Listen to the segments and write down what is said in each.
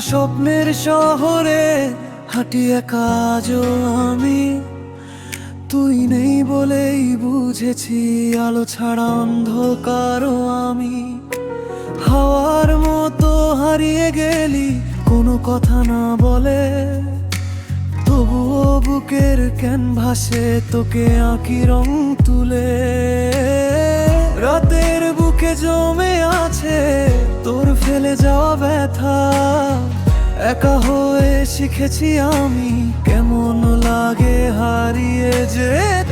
স্বপ্নের শহরে হাঁটি আজও আমি। তুই নেই বলেই বুঝেছি, আলো ছাড়া অন্ধকারও আমি। হাওয়ার মতো হারিয়ে গেলি, কোনো কথা না বলে। তবুও বুকের ক্যানভাসে তোকে আঁকি রং তুলে। রাতের বুকে জমে আছে তোর ফেলে যাওয়া ব্যথা একা হয়ে শিখেছি আমি কেমন লাগে হারিয়ে যেতে।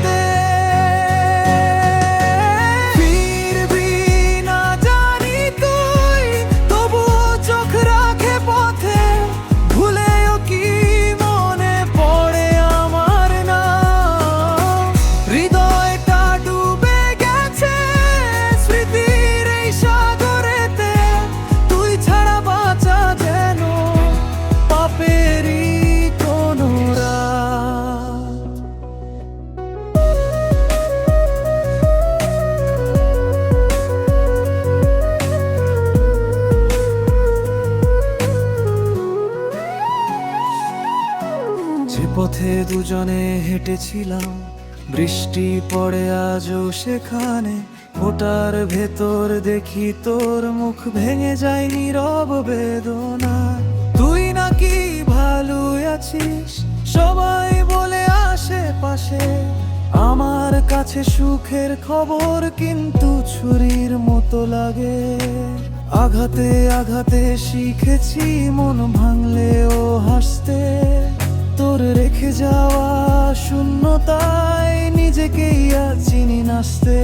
পথে দুজনে হেঁটেছিলাম। বৃষ্টি পড়ে আজও সেখানে। ফোটার ভেতর দেখি তোর মুখ ভেঙে যায় নীরব বেদনা। তুই নাকি ভালো আছিস? সবাই বলে আশেপাশে। আমার কাছে সুখের খবর কিন্তু ছুরির মতো লাগে। আঘাতে আঘাতে শিখেছি মন ভাঙলেও হাসতে। তোর রেখে যাওয়া শূন্যতায় নিজেকেই আর চিনি নাচতে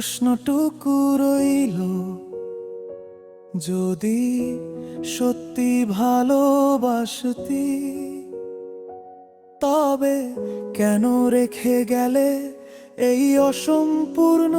প্রশ্নটুকু রইল যদি সত্যি ভালোবাসতি তবে কেন রেখে গেলে এই অসম্পূর্ণ